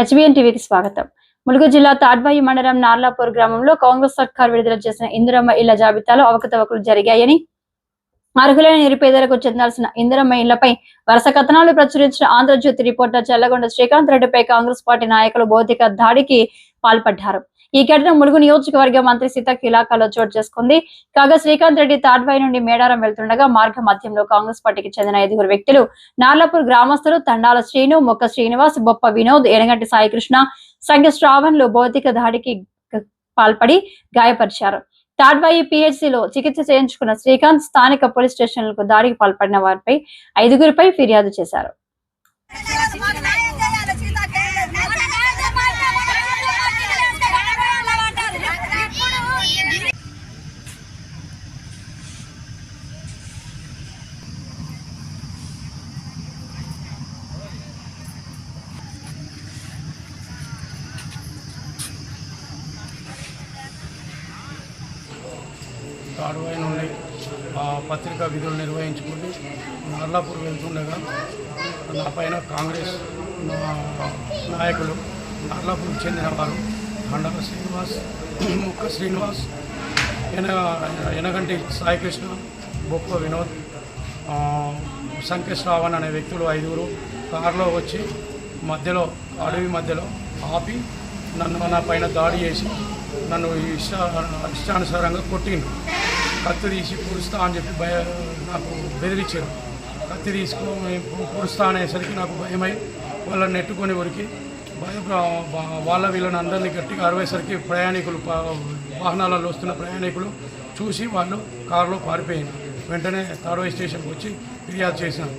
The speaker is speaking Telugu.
హెచ్బిఎన్ టీవీకి స్వాగతం. ములుగు జిల్లా తాడ్బాయి మండలం నార్లాపూర్ గ్రామంలో కాంగ్రెస్ సర్కార్ విడుదల చేసిన ఇందిరమ్మ ఇళ్ళ జాబితాలో అవకతవకలు జరిగాయని అర్హులైన నిరుపేదలకు చెందాల్సిన ఇందిరమ్మ వరుస కథనాలు ప్రచురించిన ఆంధ్రజ్యోతి రిపోర్టర్ చల్లగొండ శ్రీకాంత్ రెడ్డిపై కాంగ్రెస్ పార్టీ నాయకులు భౌతిక దాడికి పాల్పడ్డారు. ఈ ఘటన ములుగు నియోజకవర్గ మంత్రి సీతక్ ఇలాకాలో చోటు చేసుకుంది. కాగా శ్రీకాంత్ రెడ్డి తాడ్బాయి నుండి మేడారం వెళ్తుండగా మార్గ మధ్యంలో కాంగ్రెస్ పార్టీకి చెందిన ఐదుగురు వ్యక్తులు నార్లాపూర్ గ్రామస్తులు తండాల శ్రీను మొక్క శ్రీనివాస్ బొప్ప వినోద్ ఎనగంటి సాయికృష్ణ సంఘ శ్రావణ్లు భౌతిక దాడికి పాల్పడి గాయపరిచారు. తాడ్వాయి పిహెచ్సిలో చికిత్స చేయించుకున్న శ్రీకాంత్ స్థానిక పోలీస్ స్టేషన్లకు దాడికి పాల్పడిన వారిపై ఐదుగురిపై ఫిర్యాదు చేశారు. తాడువై నుండి పత్రికా విధులు నిర్వహించుకుంటూ నర్లాపూర్ వెళ్తుండగా నా పైన కాంగ్రెస్ నా- నాయకులు నర్లాపూర్కి చెందిన వారు మండల శ్రీనివాస్ ముక్క శ్రీనివాస్ ఎన ఎనగంటి సాయికృష్ణ బొప్ప వినోద్ ఆ, రావణ్ అనే వ్యక్తులు ఐదుగురు కారులో వచ్చి మధ్యలో అడవి మధ్యలో ఆపి నన్ను నా పైన దాడి చేసి నన్ను ఇష్ట ఇష్టానుసారంగా కొట్టిండు కత్తి తీసి అని చెప్పి భయ నాకు బెదిరించారు. కత్తి తీసుకొని పూరుస్తా అనేసరికి నాకు భయమై వాళ్ళని నెట్టుకొని ఉరికి భయ వాళ్ళ వీళ్ళని అందరినీ గట్టిగా అరవేసరికి ప్రయాణికులు వాహనాలలో వస్తున్న ప్రయాణికులు చూసి వాళ్ళు కారులో పారిపోయింది వెంటనే తాడోయి స్టేషన్కి వచ్చి ఫిర్యాదు చేశాను